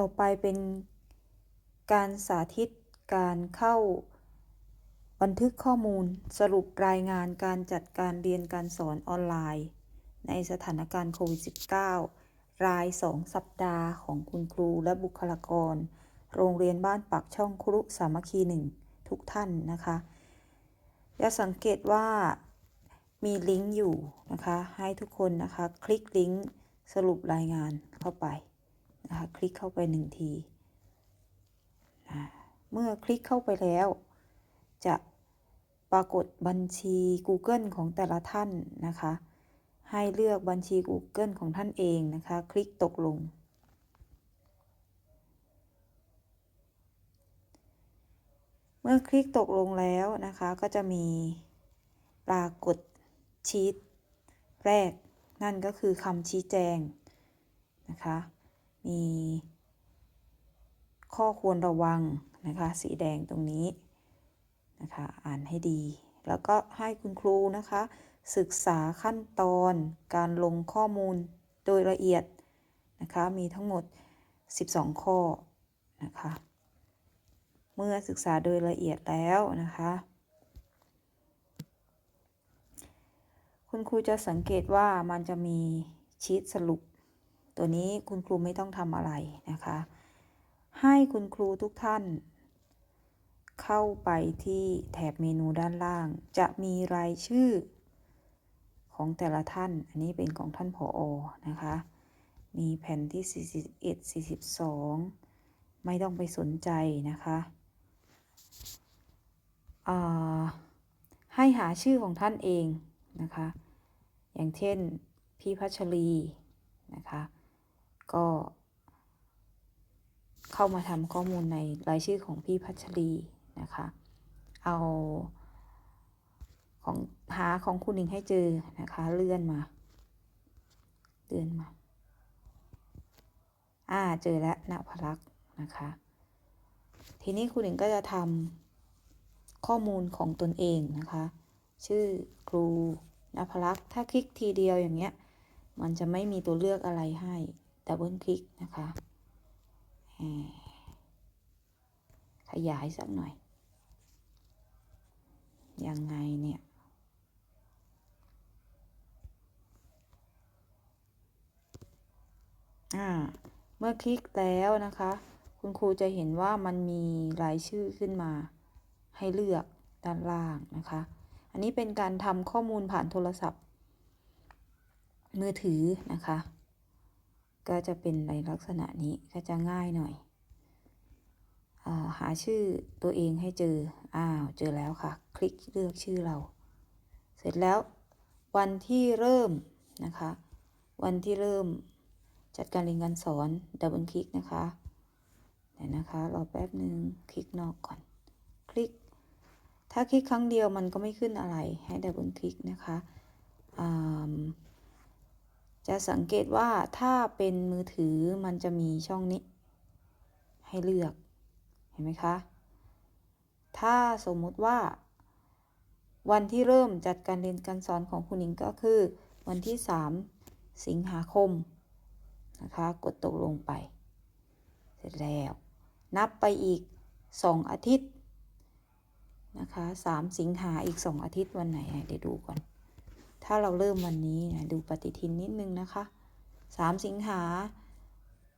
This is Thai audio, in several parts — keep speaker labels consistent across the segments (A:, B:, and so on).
A: ต่อไปเป็นการสาธิตการเข้าบันทึกข้อมูลสรุปรายงานการจัดการเรียนการสอนออนไลน์ ในสถานการณ์โควิด -19 ราย 2 สัปดาห์ของคุณครูและบุคลากร โรงเรียนบ้านปักช่องครุสามัคคีหนึ่งทุกท่านนะคะจะสังเกตว่ามีลิงก์อยู่นะคะ ให้ทุกคนนะคะ คลิกลิงก์สรุปรายงานเข้าไป นะคะคลิกเข้าไปหนึ่งทีนะเมื่อคลิกเข้าไปแล้ว จะปรากฏบัญชี Google ของแต่ละท่านนะคะ ให้เลือกบัญชี Google ของท่านเองนะคะ คลิกตกลง เมื่อคลิกตกลงแล้วนะคะก็จะมีปรากฏชีตแรกนั่นก็คือคำชี้แจงนะคะ มีข้อควรระวังนะคะ สีแดงตรงนี้นะคะ อ่านให้ดี แล้วก็ให้คุณครูนะคะ ศึกษาขั้นตอนการลงข้อมูลโดยละเอียดนะคะ มีทั้งหมด 12 ข้อนะคะ เมื่อศึกษาโดยละเอียดแล้วนะคะ คุณครูจะสังเกตว่ามันจะมีชีตสรุป ตัวนี้คุณครูไม่ต้องทำอะไรนะคะ ให้คุณครูทุกท่าน เข้าไปที่แถบเมนูด้านล่าง จะมีรายชื่อ ของแต่ละท่าน อันนี้เป็นของท่านผออนะคะ มีแผ่นที่ 41 42 ไม่ต้องไปสนใจนะคะให้หาชื่อของท่านเองนะคะ อย่างเช่นพี่พัชรีนะคะ ก็เข้ามาทำข้อมูลในรายชื่อของพี่พัชรีนะคะ เอาของหาของคุณหนิงให้เจอนะคะ เลื่อนมา เลื่อนมา อ่า เจอแล้วณพลักษ์นะคะ ทีนี้คุณหนิงก็จะทำข้อมูลของตนเองนะคะ ชื่อครูณพลักษ์ถ้าคลิกทีเดียวอย่างเงี้ย มันจะไม่มีตัวเลือกอะไรให้ ดับเบิลคลิกนะคะ ขยายสักหน่อย ยังไงเนี่ย เมื่อคลิกแล้วนะคะ คุณครูจะเห็นว่ามันมีรายชื่อขึ้นมา ให้เลือกด้านล่างนะคะ อันนี้เป็นการทำข้อมูลผ่านโทรศัพท์ มือถือนะคะ ก็จะเป็นในลักษณะนี้ก็จะง่ายหน่อยอหาชื่อตัวเองให้เจอ อ้าว เจอแล้วค่ะ คลิกเลือกชื่อเรา เสร็จแล้ววันที่เริ่มนะคะ วันที่เริ่มจัดการเรียนการสอนดับเบิลคลิกนะคะเดี๋ยวนะคะรอแป๊บหนึ่งคลิกนอกก่อน คลิก ถ้าคลิกครั้งเดียวมันก็ไม่ขึ้นอะไรให้ดับเบิลคลิกนะคะ จะสังเกตว่าถ้าเป็นมือถือมันจะมีช่องนี้ ให้เลือก เห็นไหมคะ ถ้าสมมุติว่า วันที่เริ่มจัดการเรียนการสอนของคุณหญิงก็คือ วันที่ 3 สิงหาคมนะคะ กดตกลงไป เสร็จแล้ว นับไปอีก 2 อาทิตย์นะคะ3สิงหาอีก 2 อาทิตย์วันไหน เดี๋ยวดูก่อน ถ้าเราเริ่มวันนี้นะดูปฏิทินนิดนึงนะคะ 3 สิงหา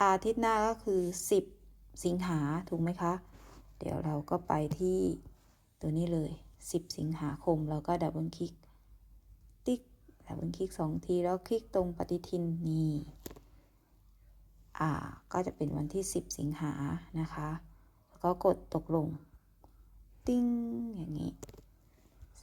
A: อาทิตย์หน้าก็คือ 10 สิงหาถูกไหมคะ เดี๋ยวเราก็ไปที่ตัวนี้เลย 10 สิงหาคมเราก็ดับเบิลคลิก ติ๊กดับเบิลคลิก2ทีแล้วคลิกตรงปฏิทินนี่อ่าก็จะเป็นวันที่ 10 สิงหานะคะ แล้วก็กดตกลง ติ้งอย่างนี้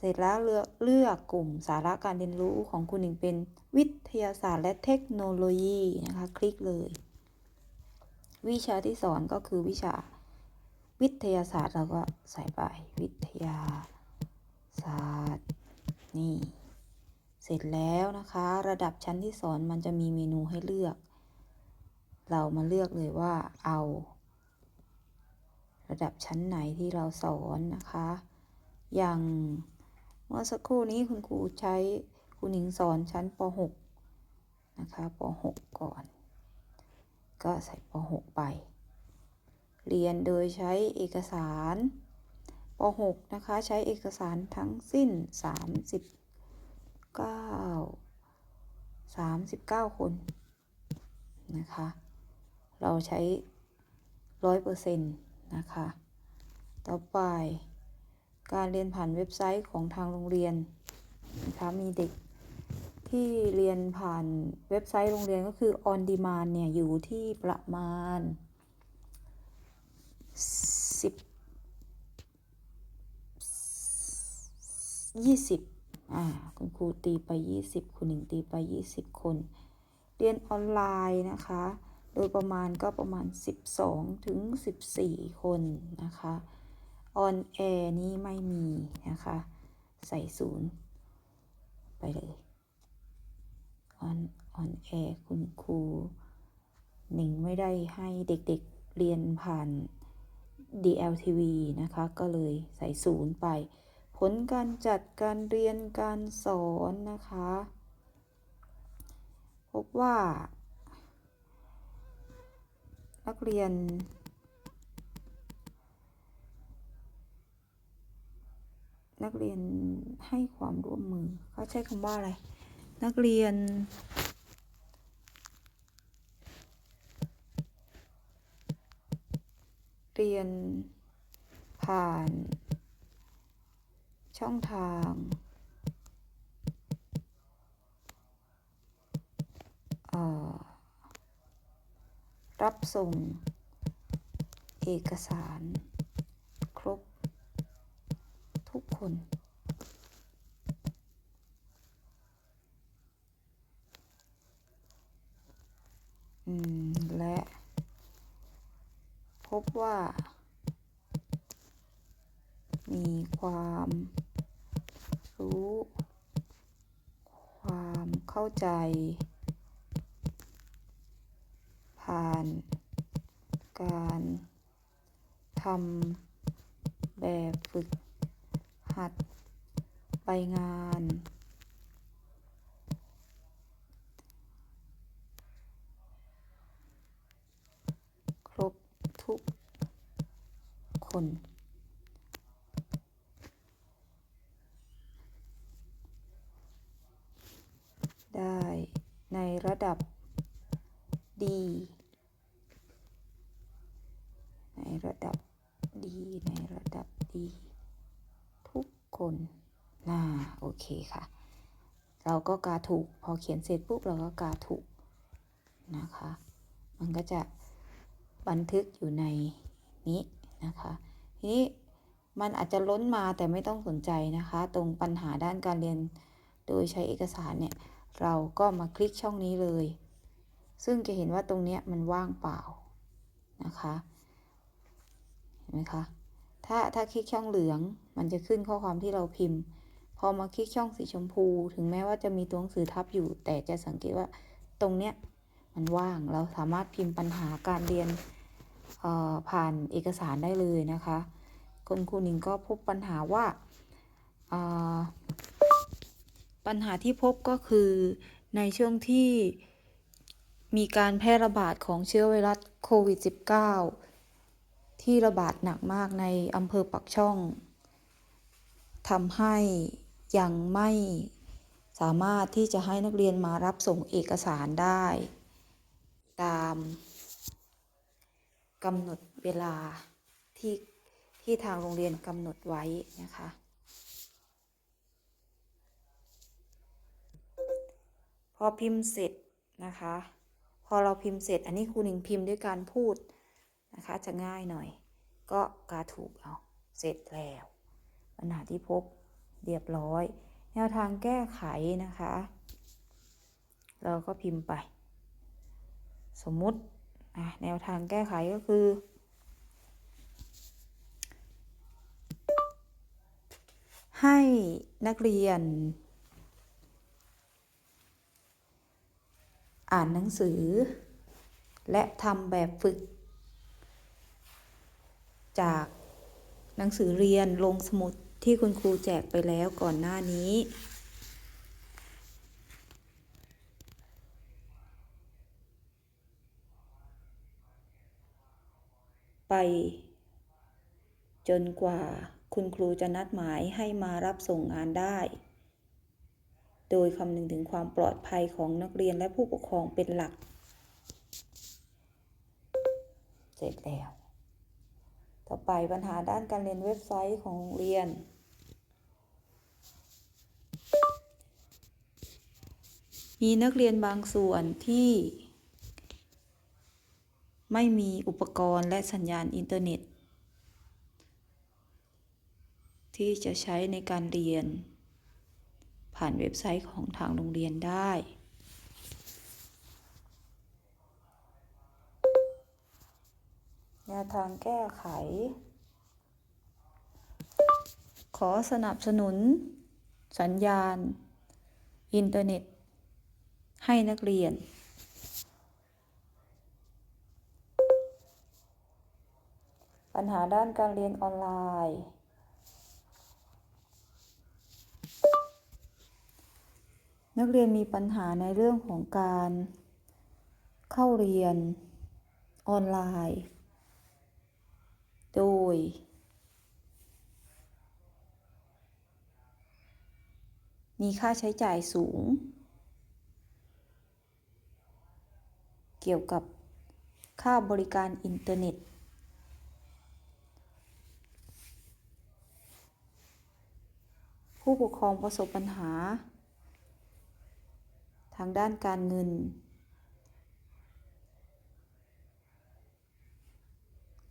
A: เสร็จแล้วเลือกเลือกกลุ่มสาระการเรียนรู้ของคุณหนึ่งเป็นวิทยาศาสตร์และเทคโนโลยีนะคะ คลิกเลย วิชาที่สอนก็คือวิชาวิทยาศาสตร์เราก็ใส่ไปวิทยาศาสตร์นี่ เสร็จแล้วนะคะ ระดับชั้นที่สอนมันจะมีเมนูให้เลือก เรามาเลือกเลยว่าเอา ระดับชั้นไหนที่เราสอนนะคะ อย่าง เมื่อสักครู่นี้คุณครูใช้คุณหญิงสอนชั้นป .6 นะคะป .6 ก่อน ก็ใส่ป .6 ไป เรียนโดยใช้เอกสารป .6 นะคะ ใช้เอกสารทั้งสิ้น 39 39 คนนะคะ เราใช้ 100%นะคะ ต่อไป การเรียนผ่านเว็บไซต์ของทางโรงเรียนนะคะมีเด็กที่เรียนผ่านเว็บไซต์โรงเรียนก็คือ on demand เนี่ย อยู่ที่ประมาณ 10 20อ่าคุณครูตีไป 20คุณหนึ่งตีไป 20 คน เรียนออนไลน์นะคะ โดยประมาณก็ประมาณ 12 ถึง 14 คนนะคะ ออนแอร์นี้ไม่มีนะคะ ใส่ศูนย์ไปเลยออนออนแอร์คุณครูหนิงไม่ได้ให้เด็กๆเรียนผ่าน DLTV นะคะ ก็เลยใส่ศูนย์ไป ผลการจัดการเรียนการสอนนะคะ พบว่า นักเรียน นักเรียนให้ความร่วมมือเขาใช้คำว่าอะไร นักเรียน เรียนผ่าน ช่องทาง รับส่ง เอกสารครบทุก คน และ พบว่า มีความรู้ ความเข้าใจ ผ่านการทำแบบฝึก หัดไปงาน ครบทุกคน ได้ในระดับดี ในระดับดี ในระดับดี ทุกคนน่าโอเคค่ะ เราก็กาถูก พอเขียนเสร็จปุ๊บเราก็กาถูกนะคะ มันก็จะบันทึกอยู่ในนี้นะคะ ทีนี้มันอาจจะล้นมาแต่ไม่ต้องสนใจนะคะ ตรงปัญหาด้านการเรียนโดยใช้เอกสารเนี่ย เราก็มาคลิกช่องนี้เลย ซึ่งจะเห็นว่าตรงเนี้ยมันว่างเปล่านะคะเห็นไหมคะถ้าถ้าคลิกช่องเหลืองมันจะขึ้นข้อความที่เราพิมพ์ พอมาคลิกช่องสีชมพู ถึงแม้ว่าจะมีตัวหนังสือทับอยู่ แต่จะสังเกตว่าตรงเนี้ยมันว่างเราสามารถพิมพ์ปัญหาการเรียนผ่านเอกสารได้เลยนะคะคุณครูหนิงก็พบปัญหาว่าปัญหาที่พบก็คือในช่วงที่มีการแพร่ระบาดของเชื้อไวรัสโควิด -19 ที่ระบาดหนักมากในอำเภอปักช่องทำให้ ยังไม่สามารถที่จะให้นักเรียนมารับส่งเอกสารได้ ตามกำหนดเวลาที่ที่ทางโรงเรียนกำหนดไว้นะคะ พอพิมพ์เสร็จนะคะ พอเราพิมพ์เสร็จอันนี้ครูหนิงพิมพ์ด้วยการพูดนะคะจะง่ายหน่อย ก็กาถูกเอาเสร็จแล้ว ปัญหาที่พบ เรียบร้อย แนวทางแก้ไขนะคะ เราก็พิมพ์ไป สมมุติแนวทางแก้ไขก็คือ ให้นักเรียน อ่านหนังสือ และทำแบบฝึก จากหนังสือเรียนลงสมุด ที่คุณครูแจกไปแล้วก่อนหน้านี้ ไป จนกว่าคุณครูจะนัดหมายให้มารับส่งงานได้ โดยคำนึงถึงความปลอดภัยของนักเรียนและผู้ปกครองเป็นหลัก เสร็จแล้ว ต่อไปปัญหาด้านการเรียนเว็บไซต์ของโรงเรียน มีนักเรียนบางส่วนที่ ไม่มีอุปกรณ์และสัญญาณอินเทอร์เน็ต ที่จะใช้ในการเรียน ผ่านเว็บไซต์ของทางโรงเรียนได้ แนวทางแก้ไข ขอสนับสนุน สัญญาณ อินเทอร์เน็ต ให้นักเรียน ปัญหาด้านการเรียนออนไลน์ นักเรียนมีปัญหาในเรื่องของการเข้าเรียนออนไลน์ โดย มีค่าใช้จ่ายสูง เกี่ยวกับค่าบริการอินเทอร์เน็ต ผู้ปกครองประสบปัญหา ทางด้านการเงิน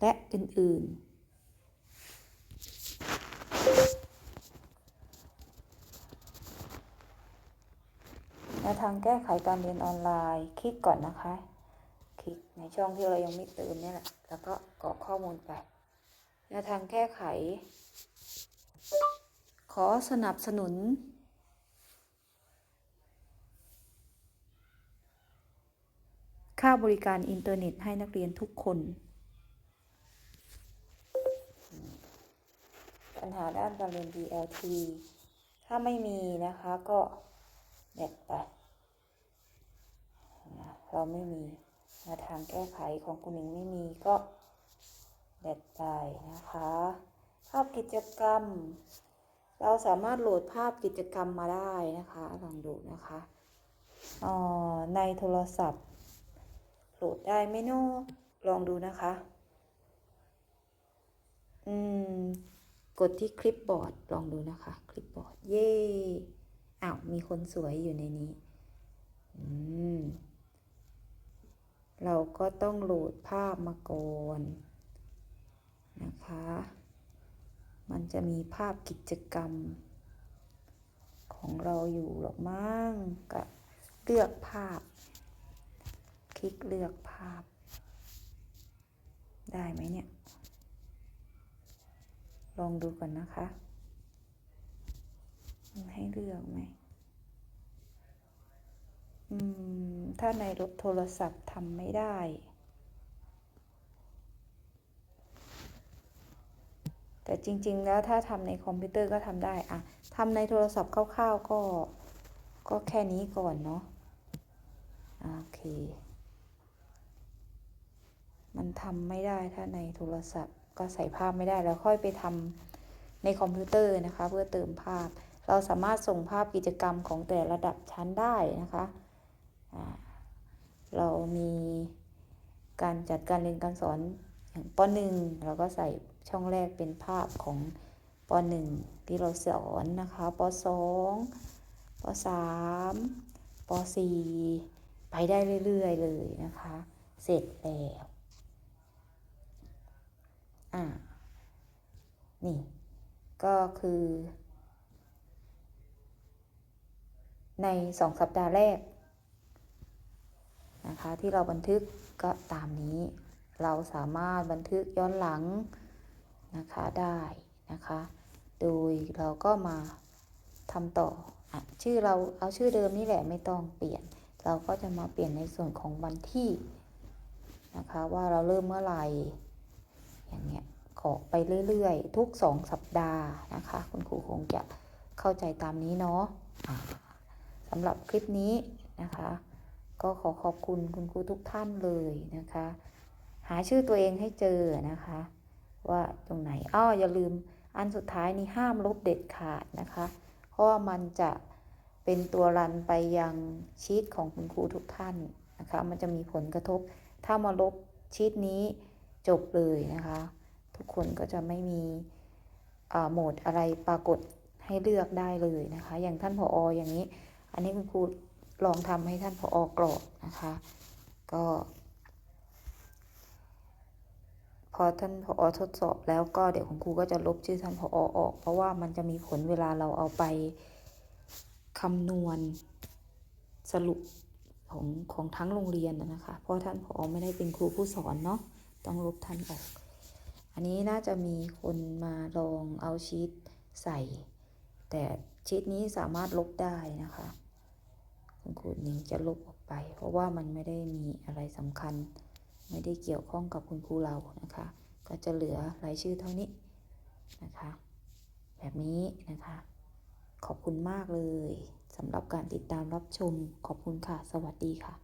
A: และอื่น ๆ แนวทางแก้ไขการเรียนออนไลน์ คลิกก่อนนะคะ คลิกในช่องที่เรายังไม่เติมเนี่ยแหละ แล้วก็กรอกข้อมูลไป แนวทางแก้ไข ขอสนับสนุนค่าบริการอินเทอร์เน็ตให้นักเรียนทุกคน ปัญหาด้านการเรียน DLT ถ้าไม่มีนะคะก็เด็ดไปเราไม่มีแนวทางแก้ไขของคุณหญิงไม่มีก็เด็ดไปนะคะ ภาพกิจกรรม เราสามารถโหลดภาพกิจกรรมมาได้นะคะลองดูนะคะอ๋อในโทรศัพท์ โหลดได้ไหมเนาะลองดูนะคะ อืม กดที่คลิปบอร์ดลองดูนะคะ คลิปบอร์ดเย่อ้าวมีคนสวยอยู่ในนี้อืมเราก็ต้องโหลดภาพมาก่อนนะคะ มันจะมีภาพกิจกรรม ของเราอยู่หรอกมั้งก็เลือกภาพ คลิกเลือกภาพ ได้ไหมเนี่ย ลองดูก่อนนะคะมันให้เลือกไหมอืม ถ้าในรถโทรศัพท์ทำไม่ได้ แต่จริง ๆ แล้วถ้าทำในคอมพิวเตอร์ก็ทำได้อะทำในโทรศัพท์คร่าวๆก็ ก็แค่นี้ก่อนเนาะโอเค มันทำไม่ได้ถ้าในโทรศัพท์ ก็ใส่ภาพไม่ได้แล้วค่อยไปทำในคอมพิวเตอร์นะคะ เพื่อเติมภาพ เราสามารถส่งภาพกิจกรรมของแต่ระดับชั้นได้นะคะเรามีการจัดการเรียนการสอนอย่างป .1 เราก็ใส่ช่องแรกเป็นภาพของป .1 ที่เราสอนนะคะป .2 ป .3 ป .4 ไปได้เรื่อย ๆ เลยนะคะ เสร็จแล้ว อ่า นี่ ก็คือ ในสองสัปดาห์แรก นะคะ ที่เราบันทึกก็ตามนี้ เราสามารถบันทึกย้อนหลัง นะคะ ได้ นะคะ โดยเราก็มาทำต่ออชื่อเราเอาชื่อเดิมนี่แหละไม่ต้องเปลี่ยน เราก็จะมาเปลี่ยนในส่วนของวันที่นะคะว่าเราเริ่มเมื่อไหร่ อย่างเงี้ยขอไปเรื่อยๆ ทุกสองสัปดาห์นะคะ คุณครูคงจะเข้าใจตามนี้เนาะสำหรับคลิปนี้นะคะ ก็ขอขอบคุณคุณครูทุกท่านเลยนะคะ หาชื่อตัวเองให้เจอนะคะ ว่าตรงไหนอ้ออย่าลืมอันสุดท้ายนี้ห้ามลบเด็ดขาดนะคะ เพราะว่ามันจะเป็นตัวรันไปยังชีตของคุณครูทุกท่านนะคะ มันจะมีผลกระทบ ถ้ามาลบชีตนี้ จบเลยนะคะ ทุกคนก็จะไม่มีโหมดอะไรปรากฏให้เลือกได้เลยนะคะ อย่างท่านผออย่างนี้ อันนี้คุณครูลองทำให้ท่านผอกรอกนะคะ ก็ พอท่านผอทดสอบแล้วก็เดี๋ยวคุณครูก็จะลบชื่อท่านผอออก เพราะว่ามันจะมีผลเวลาเราเอาไปคำนวณสรุปของของทั้งโรงเรียนนะนะคะ เพราะท่านผอไม่ได้เป็นครูผู้สอนเนาะ ต้องลบท่านออก อันนี้น่าจะมีคนมาลองเอาชีตใส่ แต่ชีตนี้สามารถลบได้นะคะ คุณครูนิ้งจะลบออกไป เพราะว่ามันไม่ได้มีอะไรสำคัญ ไม่ได้เกี่ยวข้องกับคุณครูเรานะคะ ก็จะเหลือรายชื่อเท่านี้นะคะ แบบนี้นะคะ ขอบคุณมากเลยสำหรับการติดตามรับชม ขอบคุณค่ะ สวัสดีค่ะ